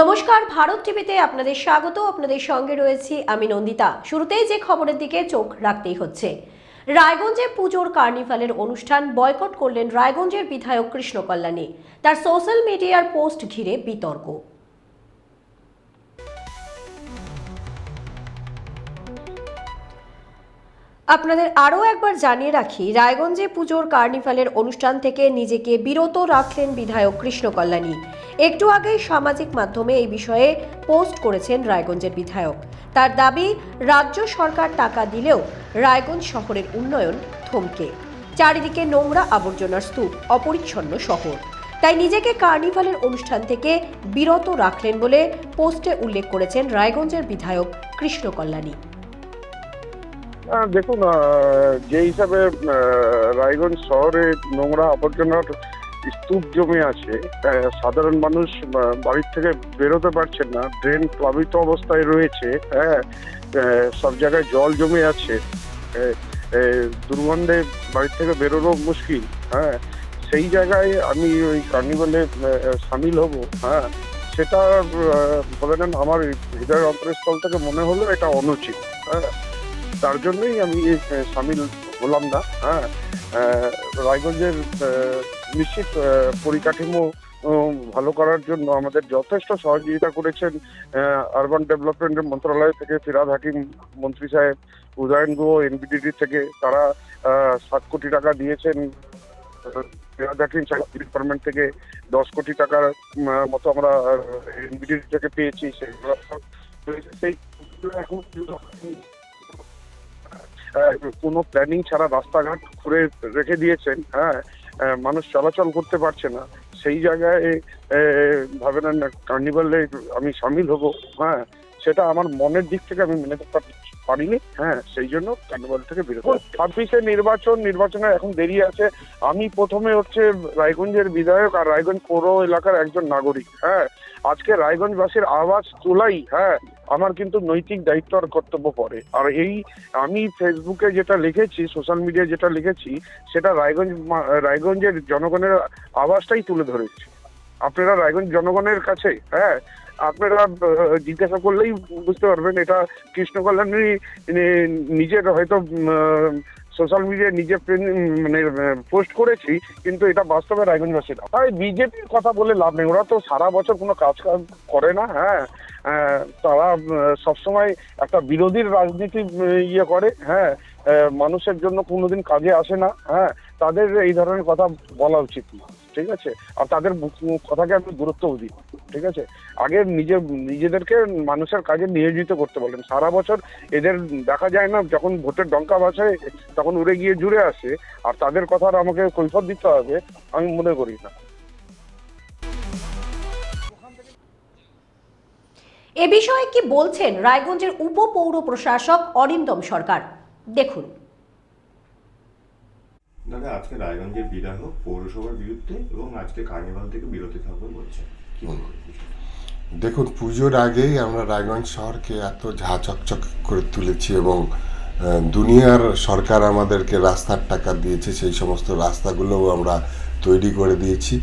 নমস্কার, ভারত টিভিতে আপনাদের স্বাগত। আপনাদের সঙ্গে রয়েছি আমি নন্দিতা। শুরুতেই যে খবরের দিকে চোখ রাখতেই হচ্ছে। রায়গঞ্জে পুজোর কার্নিভালের অনুষ্ঠান বয়কট করলেন রায়গঞ্জের বিধায়ক কৃষ্ণ কল্যাণী। তার সোশ্যাল মিডিয়ার পোস্ট ঘিরে বিতর্ক। আপনাদের আরও একবার জানিয়ে রাখি, রায়গঞ্জে পুজোর কার্নিভালের অনুষ্ঠান থেকে নিজেকে বিরত রাখলেন বিধায়ক কৃষ্ণ কল্যাণী। একটু আগেই সামাজিক মাধ্যমে এই বিষয়ে পোস্ট করেছেন রায়গঞ্জের বিধায়ক। তার দাবি, রাজ্য সরকার টাকা দিলেও রায়গঞ্জ শহরের উন্নয়ন থমকে। চারিদিকে নোংরা আবর্জনার স্তূপ, অপরিচ্ছন্ন শহর। তাই নিজেকে কার্নিভালের অনুষ্ঠান থেকে বিরত রাখলেন বলে পোস্টে উল্লেখ করেছেন রায়গঞ্জের বিধায়ক কৃষ্ণ কল্যাণী। দেখুন যে হিসাবে রায়গঞ্জ শহরে নোংরা আবর্জনার স্তূপ জমে আছে সাধারণ মানুষ বাড়ির থেকে বেরোতে পারছে না ড্রেন প্লাবিত অবস্থায় রয়েছে হ্যাঁ সব জায়গায় জল জমে আছে। দুর্গন্ধে বাড়ির থেকে বেরোনো মুশকিল হ্যাঁ সেই জায়গায় আমি ওই কার্নিভালে সামিল হব হ্যাঁ সেটা বলে নেন আমার হৃদয়ের অন্তরস্থল থেকে মনে হলো এটা অনুচিত হ্যাঁ তার জন্যই আমি সামিল হলাম না হ্যাঁ রায়গঞ্জের নিশ্চিত পরিকাঠামো ভালো করার জন্য আমাদের যথেষ্ট সহযোগিতা করেছেন আরবান ডেভেলপমেন্ট মন্ত্রণালয় থেকে ফিরাদ হাকিম, মন্ত্রী সাহেব, উদয়ন গুহ এনবিডিডি থেকে তারা সাত কোটি টাকা দিয়েছেন। ডিপার্টমেন্ট থেকে দশ কোটি টাকার মতো আমরা এনবিডিডি থেকে পেয়েছি। সেই কোনো প্ল্যানিং ছাড়া রাস্তাঘাট খুঁড়ে রেখে দিয়েছেন হ্যাঁ। মানুষ চলাচল করতে পারছে না। সেই জায়গায় আহ, ভাবে না কার্নিভালে আমি সামিল হব হ্যাঁ সেটা আমার মনের দিক থেকে আমি মেনে পার- পারিনি। হ্যাঁ সেই জন্য কার্নিভাল থেকে বিরত ছাব্বিশে নির্বাচন নির্বাচনে এখন দেরি আছে। আমি প্রথমে হচ্ছে রায়গঞ্জের বিধায়ক আর রায়গঞ্জ পৌর এলাকার একজন নাগরিক হ্যাঁ। আজকে রায়গঞ্জবাসীর আওয়াজ তোলাই হ্যাঁ আমার কিন্তু নৈতিক দায়িত্ব আর কর্তব্য পড়ে। আর এই আমি ফেসবুকে যেটা লিখেছি সোশ্যাল মিডিয়ায় যেটা লিখেছি সেটা রায়গঞ্জ রায়গঞ্জের জনগণের আওয়াজটাই তুলে ধরেছি। আপনারা রায়গঞ্জ জনগণের কাছে হ্যাঁ আপনারা জিজ্ঞাসা করলেই বুঝতে পারবেন, এটা কৃষ্ণ কল্যাণী নিজের হয়তো সোশ্যাল মিডিয়ায় নিজে মানে পোস্ট করেছি, কিন্তু এটা বাস্তবে রায়গঞ্জবাসী না। তাই বিজেপির কথা বলে লাভ নেই, ওরা তো সারা বছর কোনো কাজ কাজ করে না হ্যাঁ তারা সবসময় একটা বিরোধীর রাজনীতি ইয়ে করে হ্যাঁ মানুষের জন্য কোনোদিন কাজে আসে না হ্যাঁ তাদের এই ধরনের কথা বলা উচিত না, ঠিক আছে? আর তাদের কথাকে আমি গুরুত্বও দিই ঠিক আছে? আগে নিজে নিজেদেরকে মানুষের কাজে নিয়োজিত করতে বলেন। সারা বছর এদের দেখা যায় না যখন ভোটের ডঙ্কা বাছায় তখন উড়ে গিয়ে জুড়ে আসে আর তাদের কথার আমাকে কৈফত দিতে হবে আমি মনে করি না। এ বিষয়ে কি বলছেন রায়গঞ্জের উপপৌর প্রশাসক অরিন্দম সরকার? দেখুন। দাদা আজকে রায়গঞ্জের বিধায়ক পৌরসভার বিরুদ্ধে এবং আজকে কার্নিভাল থেকে বিরতি থাকবে বলছেন। দেখুন, পুজোর আগেই আমরা রায়গঞ্জ শহরকে এত ঝা চকচক করে তুলেছি এবং দুনিয়ার সরকার আমাদেরকে রাস্তার টাকা দিয়েছে, সেই সমস্ত রাস্তাগুলোও আমরা তৈরি করে দিয়েছি।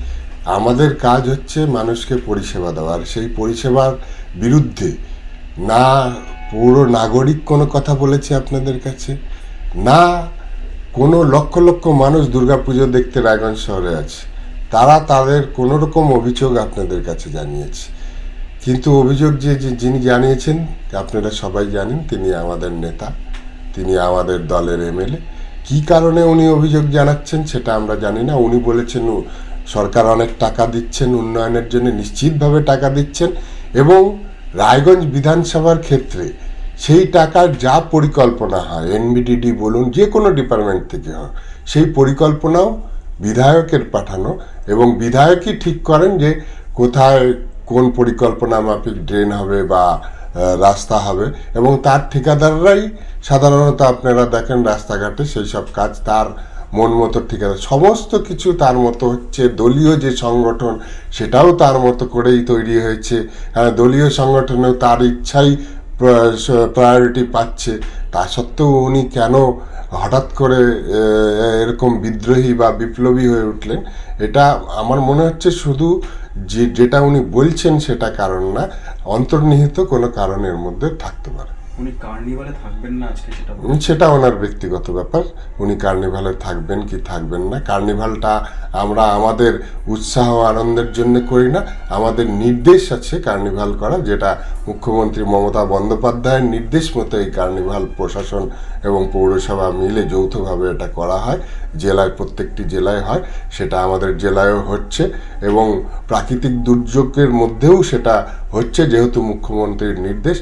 আমাদের কাজ হচ্ছে মানুষকে পরিষেবা দেওয়া, আর সেই পরিষেবার বিরুদ্ধে না পৌর নাগরিক কোনো কথা বলেছে আপনাদের কাছে, না কোনো লক্ষ লক্ষ মানুষ দুর্গাপুজো দেখতে রায়গঞ্জ শহরে আছে। তারা তাদের কোনো রকম অভিযোগ আপনাদের কাছে জানিয়েছে। কিন্তু অভিযোগ যে যিনি জানিয়েছেন, আপনারা সবাই জানেন, তিনি আমাদের নেতা, তিনি আমাদের দলের এমএলএ। কী কারণে উনি অভিযোগ জানাচ্ছেন সেটা আমরা জানি না। উনি বলেছেন সরকার অনেক টাকা দিচ্ছেন উন্নয়নের জন্য, নিশ্চিতভাবে টাকা দিচ্ছেন। এবং রায়গঞ্জ বিধানসভার ক্ষেত্রে সেই টাকার যা পরিকল্পনা হয়, এনবিডিডি বলুন, যে কোনো ডিপার্টমেন্ট থেকে হয় সেই পরিকল্পনাও বিধায়কের পাঠানো এবং বিধায়কই ঠিক করেন যে কোথায় কোন পরিকল্পনা মাফিক ড্রেন হবে বা রাস্তা হবে এবং তার ঠিকাদাররাই সাধারণত আপনারা দেখেন রাস্তাঘাটে সেই সব কাজ তার মন মতো ঠিকাদার। সমস্ত কিছু তার মতো হচ্ছে, দলীয় যে সংগঠন সেটাও তার মতো করেই তৈরি হয়েছে। হ্যাঁ দলীয় সংগঠনেও তার ইচ্ছাই প্রায়োরিটি পাচ্ছে। তা সত্ত্বেও উনি কেন হঠাৎ করে এরকম বিদ্রোহী বা বিপ্লবী হয়ে উঠলেন এটা আমার মনে হচ্ছে শুধু যে যেটা উনি বলছেন সেটা কারণ না অন্তর্নিহিত কোনো কারণের মধ্যে থাকতে পারে। উনি কার্নিভালে থাকবেন না আজকে সেটা সেটা ওনার ব্যক্তিগত ব্যাপার উনি কার্নিভালে থাকবেন কি থাকবেন না। কার্নিভালটা আমরা আমাদের উৎসাহ আনন্দের জন্য করি না আমাদের নির্দেশ আছে কার্নিভাল করা যেটা মুখ্যমন্ত্রী মমতা বন্দ্যোপাধ্যায়ের নির্দেশ মতো এই কার্নিভাল প্রশাসন এবং পৌরসভা মিলে যৌথভাবে এটা করা হয়। জেলায় প্রত্যেকটি জেলায় হয়, সেটা আমাদের জেলায়ও হচ্ছে এবং প্রাকৃতিক দুর্যোগের মধ্যেও সেটা হচ্ছে যেহেতু মুখ্যমন্ত্রীর নির্দেশ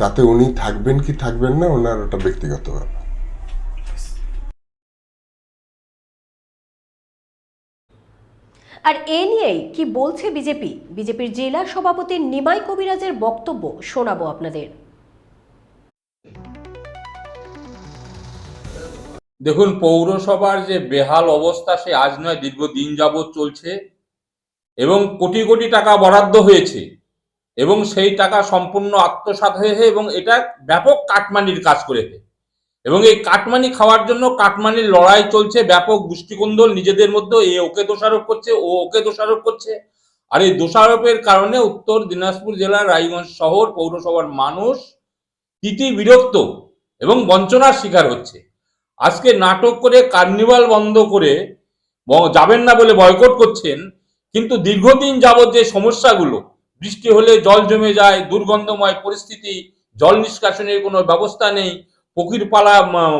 তাতে উনি থাকবেন কি থাকবেন না, ওনার ওটা ব্যক্তিগত আর এ নিয়েই কি বলছে বিজেপি? বিজেপির জেলা সভাপতি নিমাই কবিরাজের বক্তব্য শোনাবো আপনাদের। দেখুন, পৌরসভার যে বেহাল অবস্থা, সে আজ নয়, দীর্ঘদিন যাবৎ চলছে এবং কোটি কোটি টাকা বরাদ্দ হয়েছে এবং সেই টাকা সম্পূর্ণ আত্মসাৎ হয়েছে এবং এটা ব্যাপক কাটমানির কাজ করেছে এবং এই কাটমানি খাওয়ার জন্য কাটমানির লড়াই চলছে, ব্যাপক গোষ্ঠীকন্দল নিজেদের মধ্যে, এ ওকে দোষারোপ করছে, ও ওকে দোষারোপ করছে। আর এই দোষারোপের কারণে উত্তর দিনাজপুর জেলার রায়গঞ্জ শহর পৌরসভার মানুষ তিতি বিরক্ত এবং বঞ্চনার শিকার হচ্ছে। আজকে নাটক করে কার্নিভাল বন্ধ করে যাবেন না বলে বয়কট করছেন, কিন্তু দীর্ঘদিন যাবৎ যে সমস্যাগুলো, বৃষ্টি হলে জল জমে যায়, দুর্গন্ধময় পরিস্থিতি, জল নিষ্কাশনের কোনো ব্যবস্থা নেই পুকুর পালা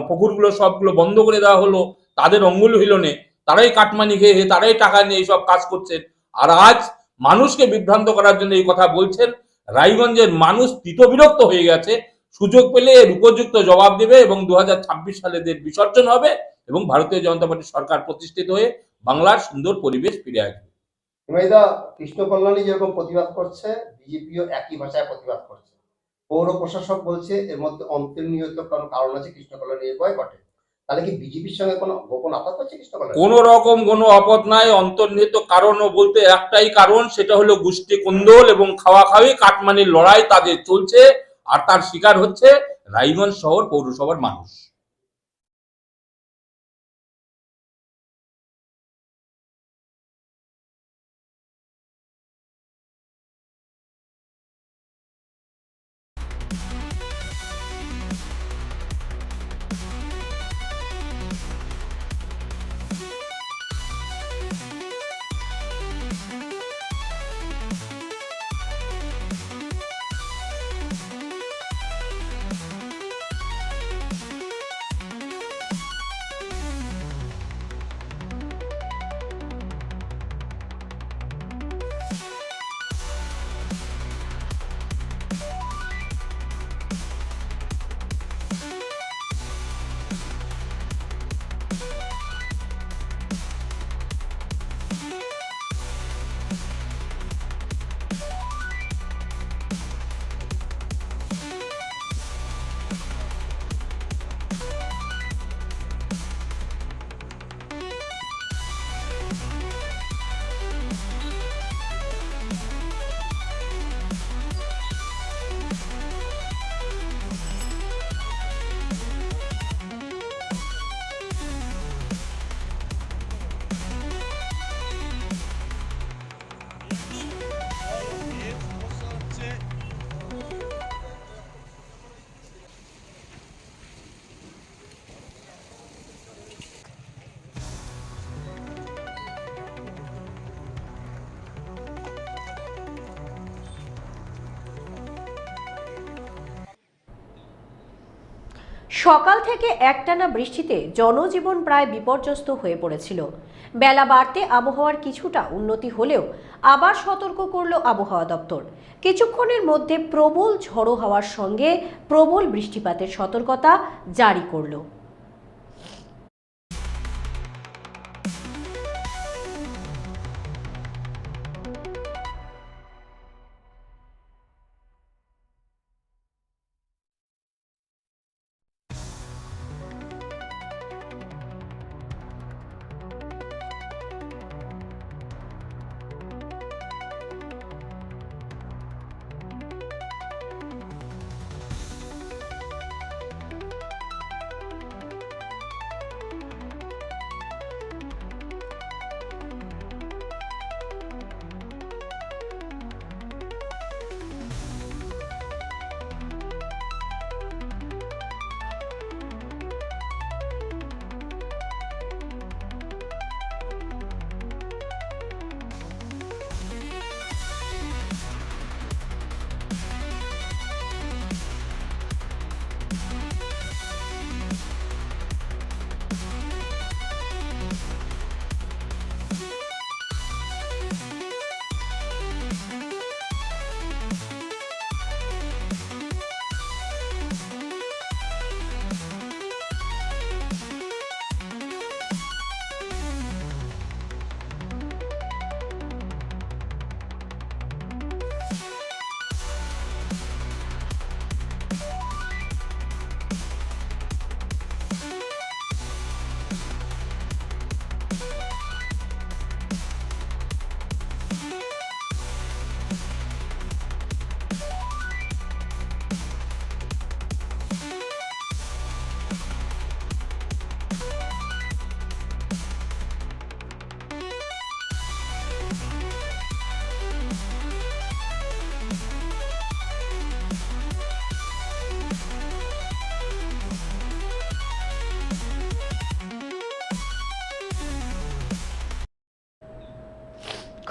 পুকুরগুলো সবগুলো বন্ধ করে দেওয়া হলো, তাদের অঙ্গুল হিলনে, তারাই কাটমানি খেয়ে, তারাই টাকা নিয়ে এইসব কাজ করছেন। আর আজ মানুষকে বিভ্রান্ত করার জন্য এই কথা বলছেন, রায়গঞ্জের মানুষ বিরক্ত হয়ে গেছে সুযোগ পেলে এর উপযুক্ত জবাব দেবে এবং দুহাজার ছাব্বিশ সালে এদের বিসর্জন হবে এবং ভারতীয় জনতা পার্টি সরকার প্রতিষ্ঠিত হয়ে বাংলার সুন্দর পরিবেশ ফিরে আসবে। হিমাইদা কৃষ্ণ কল্যাণী যেরকম প্রতিবাদ করছে বিজেপিও একই ভাষায় প্রতিবাদ করছে। পৌর প্রশাসক বলছে এর মধ্যে অন্তর্নিহিত কোনো কারণ আছে কৃষ্ণ কল্যাণী এর বয়কটে তাহলে কি বিজেপির সঙ্গে কোনো গোপন আপাত আছে কৃষ্ণ কোন রকম কোনো আপদ নাই অন্তর্নিহিত কারণও বলতে একটাই কারণ সেটা হলো গোষ্ঠী কুন্দল এবং খাওয়া খাওয়ি কাটমানির লড়াই তাদের চলছে আর তার শিকার হচ্ছে রায়গঞ্জ শহর পৌরসভার মানুষ। সকাল থেকে একটানা বৃষ্টিতে জনজীবন প্রায় বিপর্যস্ত হয়ে পড়েছিল। বেলা বাড়তে আবহাওয়ার কিছুটা উন্নতি হলেও আবার সতর্ক করল আবহাওয়া দপ্তর। কিছুক্ষণের মধ্যে প্রবল ঝড়ো হওয়ার সঙ্গে প্রবল বৃষ্টিপাতের সতর্কতা জারি করল।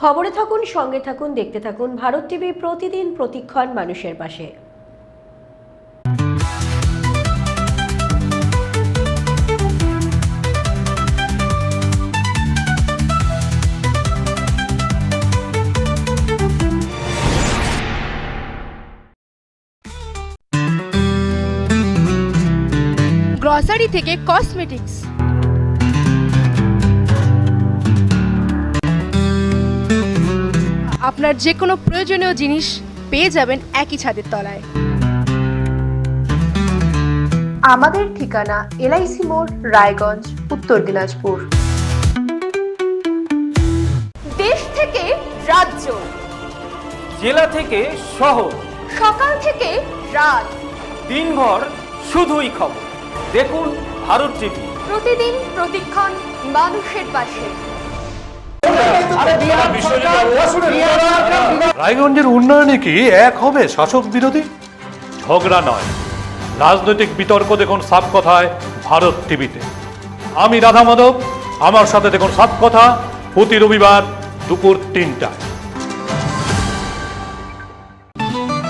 খবরে থাকুন, সঙ্গে থাকুন, দেখতে থাকুন ভারত টিভি প্রতিদিন প্রতিক্ষণ মানুষের পাশে। গ্রসারি থেকে কসমেটিক্স আপনার যে কোনো প্রয়োজনীয় জিনিস পেয়ে যাবেন একই ছাদের তলায়। আমাদের ঠিকানা এলআইসি মোড় রায়গঞ্জ উত্তর দিনাজপুর। দেশ থেকে রাজ্য। জেলা থেকে শহর। সকাল থেকে রাত। দিনভর শুধুই খবর। দেখুন ভারত টিভি। প্রতিদিন প্রতিক্ষণ মানুষের পাশে। রায়গঞ্জের উন্নয়নে কি এক হবে শাসক বিরোধী? ঝগড়া নয়। রাজনৈতিক বিতর্ক দেখুন সাপ কথায় ভারত টিভিতে। আমি রাধা মাধব, আমার সাথে দেখুন সাপ কথা প্রতি রবিবার দুপুর তিনটায়।